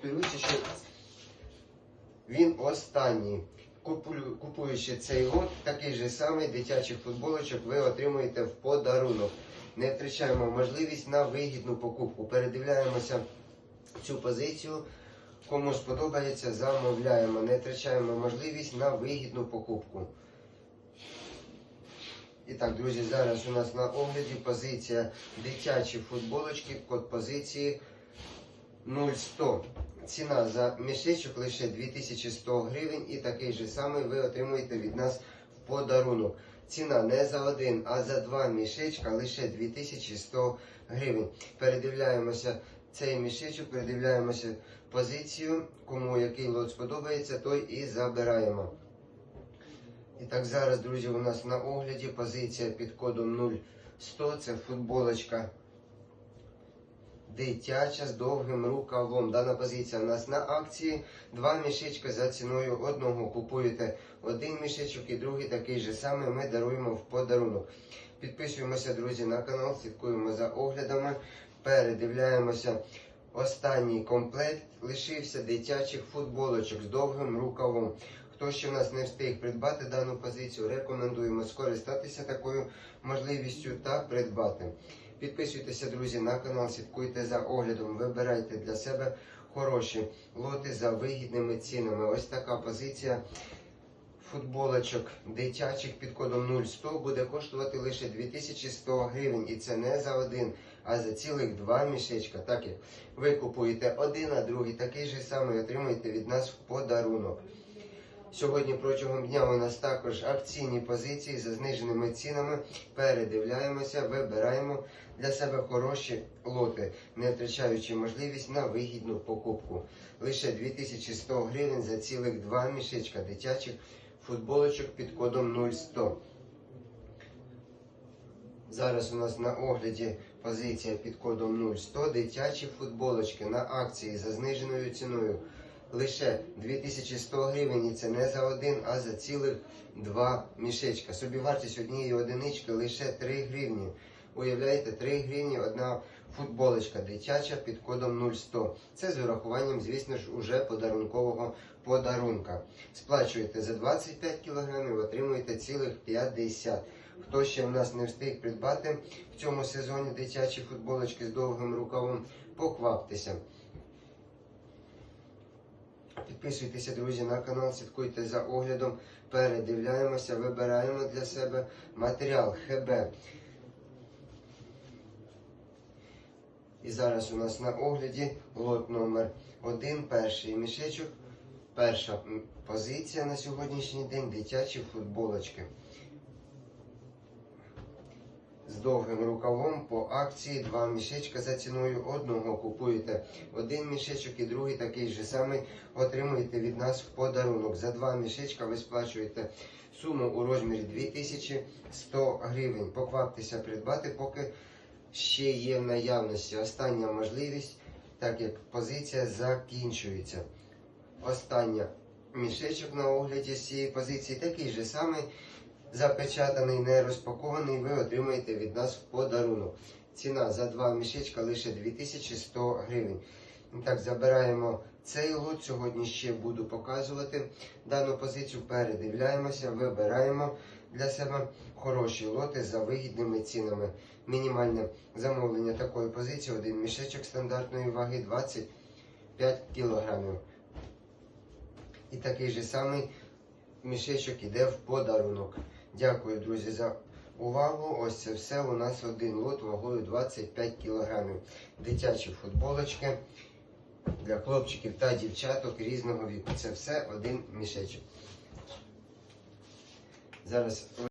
повторюся, що він останній. Купуючи цей лот, такий же самий дитячих футболочок ви отримуєте в подарунок. Не втрачаємо можливість на вигідну покупку. Передивляємося цю позицію. Кому сподобається, замовляємо. Не втрачаємо можливість на вигідну покупку. І так, друзі, зараз у нас на огляді позиція дитячі футболочки, код позиції 0100. Ціна за мішечок лише 2100 гривень і такий же самий ви отримуєте від нас в подарунок. Ціна не за один, а за два мішечка лише 2100 гривень. Передивляємося цей мішечок, передивляємося позицію. Кому який лот сподобається, той і забираємо. І так, зараз, друзі, у нас на огляді позиція під кодом 0100. Це футболочка дитяча з довгим рукавом. Дана позиція у нас на акції. Два мішечка за ціною одного. Купуєте один мішечок і другий такий же самий ми даруємо в подарунок. Підписуємося, друзі, на канал, слідкуємо за оглядами, передивляємося. Останній комплект лишився дитячих футболочок з довгим рукавом. Хто ще в нас не встиг придбати дану позицію, рекомендуємо скористатися такою можливістю та придбати. Підписуйтеся, друзі, на канал, слідкуйте за оглядом, вибирайте для себе хороші лоти за вигідними цінами. Ось така позиція футболочок дитячих під кодом 0100 буде коштувати лише 2100 гривень. І це не за один, а за цілих два мішечка. Так як ви купуєте один, а другий такий же самий отримуєте від нас в подарунок. Сьогодні протягом дня у нас також акційні позиції за зниженими цінами. Передивляємося, вибираємо для себе хороші лоти, не втрачаючи можливість на вигідну покупку. Лише 2100 гривень за цілих два мішечка дитячих футболочок під кодом 0100. Зараз у нас на огляді позиція під кодом 0100 дитячі футболочки на акції за зниженою ціною. Лише 2100 гривень і це не за один, а за цілих два мішечка. Собівартість однієї одинички лише 3 гривні. Уявляєте, 3 гривні одна футболочка дитяча під кодом 0100. Це з урахуванням, звісно ж, уже подарункового подарунка. Сплачуєте за 25 кг, отримуєте цілих 50. Хто ще в нас не встиг придбати в цьому сезоні дитячі футболочки з довгим рукавом, покваптеся. Підписуйтеся, друзі, на канал, слідкуйте за оглядом, передивляємося, вибираємо для себе матеріал ХБ. І зараз у нас на огляді лот номер 1 перший мішечок. Перша позиція на сьогоднішній день дитячі футболочки. З довгим рукавом по акції два мішечка за ціною одного купуєте один мішечок і другий такий же самий отримуєте від нас в подарунок. За два мішечка ви сплачуєте суму у розмірі 2100 гривень. Покваптеся придбати, поки ще є в наявності. Остання можливість, так як позиція закінчується. Остання мішечок на огляді з цієї позиції такий же самий запечатаний, не розпакований, ви отримаєте від нас в подарунок. Ціна за два мішечка лише 2100 гривень. Так, забираємо цей лот. Сьогодні ще буду показувати дану позицію. Передивляємося, вибираємо для себе хороші лоти за вигідними цінами. Мінімальне замовлення такої позиції, один мішечок стандартної ваги 25 кілограмів. І такий же самий мішечок іде в подарунок. Дякую, друзі, за увагу. Ось це все. У нас один лот вагою 25 кілограмів. Дитячі футболочки для хлопчиків та дівчаток різного віку. Це все один мішечок. Зараз